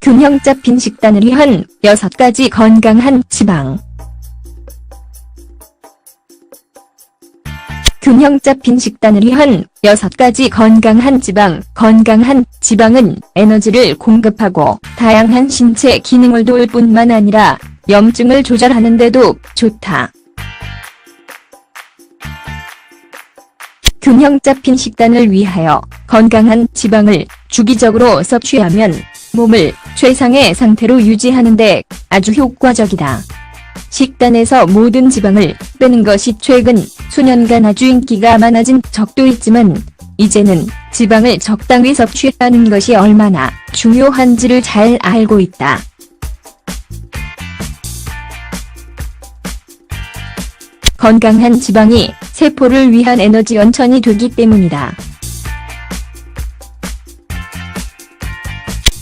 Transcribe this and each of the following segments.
균형 잡힌 식단을 위한 6가지 건강한 지방. 균형 잡힌 식단을 위한 6가지 건강한 지방. 건강한 지방은 에너지를 공급하고 다양한 신체 기능을 도울 뿐만 아니라 염증을 조절하는 데도 좋다. 균형 잡힌 식단을 위하여 건강한 지방을 주기적으로 섭취하면 몸을 최상의 상태로 유지하는 데 아주 효과적이다. 식단에서 모든 지방을 빼는 것이 최근 수년간 아주 인기가 많아진 적도 있지만 이제는 지방을 적당히 섭취하는 것이 얼마나 중요한지를 잘 알고 있다. 건강한 지방이 세포를 위한 에너지 원천이 되기 때문이다.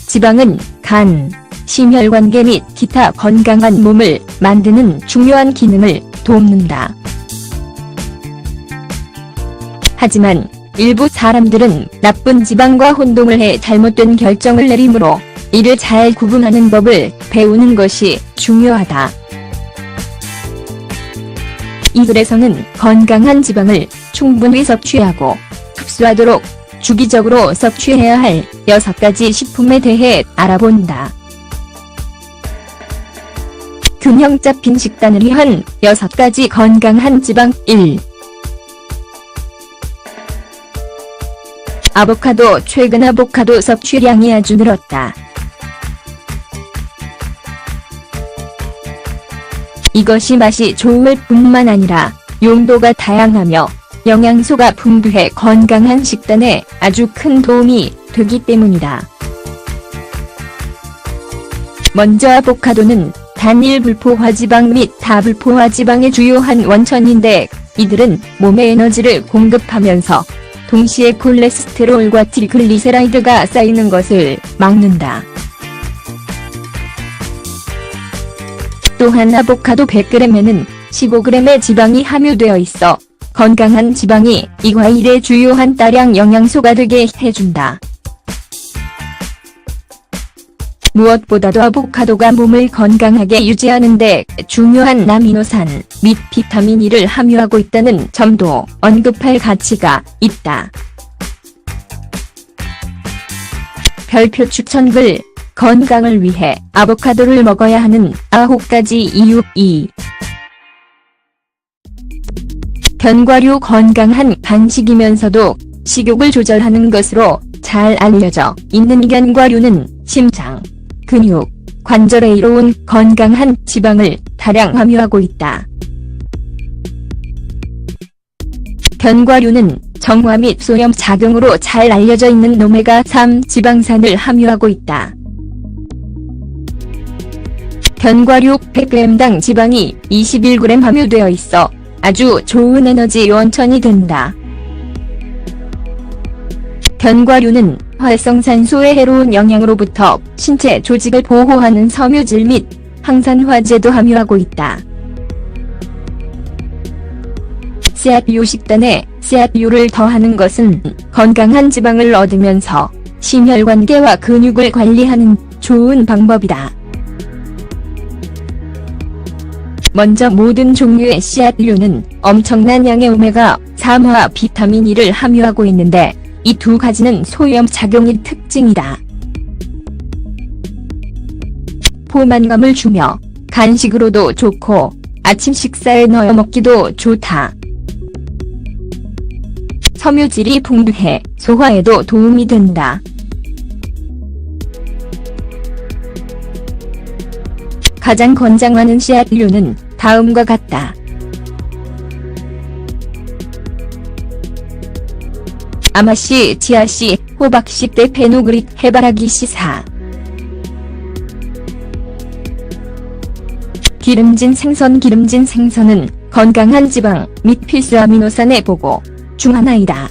지방은 간, 심혈관계 및 기타 건강한 몸을 만드는 중요한 기능을 돕는다. 하지만 일부 사람들은 나쁜 지방과 혼동을 해 잘못된 결정을 내리므로 이를 잘 구분하는 법을 배우는 것이 중요하다. 이 글에서는 건강한 지방을 충분히 섭취하고 흡수하도록 주기적으로 섭취해야 할 6가지 식품에 대해 알아본다. 균형 잡힌 식단을 위한 6가지 건강한 지방 1. 아보카도 최근 아보카도 섭취량이 아주 늘었다. 이것이 맛이 좋을 뿐만 아니라 용도가 다양하며 영양소가 풍부해 건강한 식단에 아주 큰 도움이 되기 때문이다. 먼저 아보카도는 단일 불포화 지방 및 다불포화 지방의 주요한 원천인데 이들은 몸에 에너지를 공급하면서 동시에 콜레스테롤과 트리글리세라이드가 쌓이는 것을 막는다. 또한 아보카도 100g에는 15g의 지방이 함유되어 있어 건강한 지방이 이 과일의 주요한 다량 영양소가 되게 해준다. 무엇보다도 아보카도가 몸을 건강하게 유지하는 데 중요한 아미노산 및 비타민 E를 함유하고 있다는 점도 언급할 가치가 있다. 별표 추천글 건강을 위해 아보카도를 먹어야 하는 9가지 이유 2. 견과류 건강한 간식이면서도 식욕을 조절하는 것으로 잘 알려져 있는 견과류는 심장, 근육, 관절에 이로운 건강한 지방을 다량 함유하고 있다. 견과류는 정화 및 소염 작용으로 잘 알려져 있는 오메가3 지방산을 함유하고 있다. 견과류 100g당 지방이 21g 함유되어 있어 아주 좋은 에너지 원천이 된다. 견과류는 활성산소의 해로운 영향으로부터 신체 조직을 보호하는 섬유질 및 항산화제도 함유하고 있다. 씨앗유 식단에 씨앗유를 더하는 것은 건강한 지방을 얻으면서 심혈관계와 근육을 관리하는 좋은 방법이다. 먼저 모든 종류의 씨앗류는 엄청난 양의 오메가 3화 비타민 E를 함유하고 있는데 이 두 가지는 소염 작용이 특징이다. 포만감을 주며 간식으로도 좋고 아침 식사에 넣어 먹기도 좋다. 섬유질이 풍부해 소화에도 도움이 된다. 가장 권장하는 씨앗류는 다음과 같다. 아마씨, 지아씨, 호박씨, 대페노그릿, 해바라기씨 4. 기름진 생선 기름진 생선은 건강한 지방 및 필수 아미노산의 보고 중 하나이다.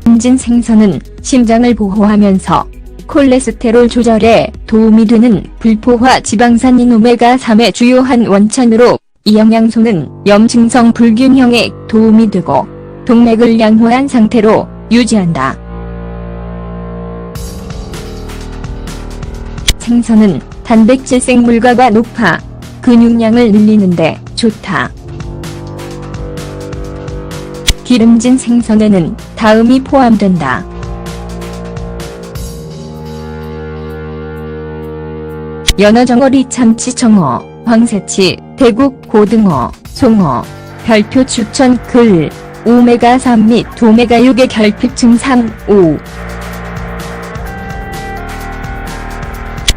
기름진 생선은 심장을 보호하면서 콜레스테롤 조절에 도움이 되는 불포화 지방산인 오메가3의 주요한 원천으로 이 영양소는 염증성 불균형에 도움이 되고 동맥을 양호한 상태로 유지한다. 생선은 단백질 생물가가 높아 근육량을 늘리는데 좋다. 기름진 생선에는 다음이 포함된다. 연어 정어리 참치 청어, 황새치, 대국 고등어, 송어, 별표 추천 글, 오메가3 및 도메가6의 결핍 증상 5.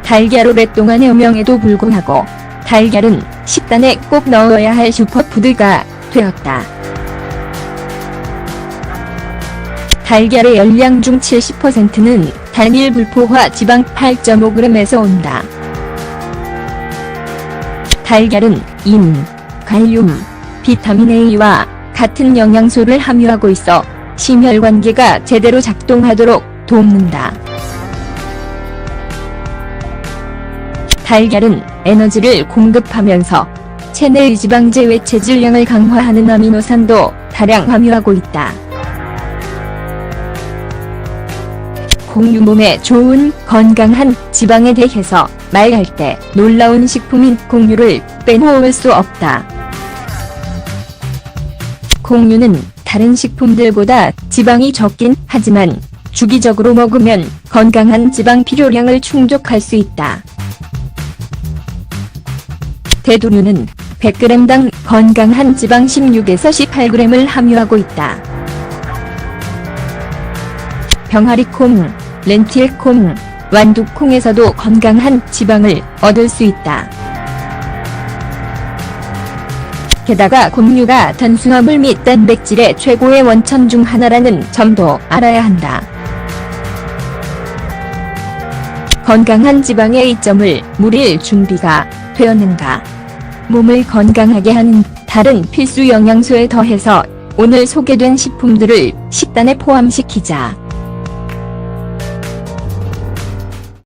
달걀 오랫동안의 음영에도 불구하고 달걀은 식단에 꼭 넣어야 할 슈퍼푸드가 되었다. 달걀의 열량 중 70%는 단일 불포화 지방 8.5g에서 온다. 달걀은 인, 칼륨, 비타민 A와 같은 영양소를 함유하고 있어 심혈관계가 제대로 작동하도록 돕는다. 달걀은 에너지를 공급하면서 체내의 지방 제 외 체질량을 강화하는 아미노산도 다량 함유하고 있다. 공유 몸에 좋은 건강한 지방에 대해서 말할 때 놀라운 식품인 공유를 빼놓을 수 없다. 공유는 다른 식품들보다 지방이 적긴 하지만 주기적으로 먹으면 건강한 지방 필요량을 충족할 수 있다. 대두류는 100g당 건강한 지방 16에서 18g을 함유하고 있다. 병아리콩, 렌틸콩, 완두콩에서도 건강한 지방을 얻을 수 있다. 게다가 공유가 탄수화물 및 단백질의 최고의 원천 중 하나라는 점도 알아야 한다. 건강한 지방의 이점을 물일 준비가 되었는가? 몸을 건강하게 하는 다른 필수 영양소에 더해서 오늘 소개된 식품들을 식단에 포함시키자.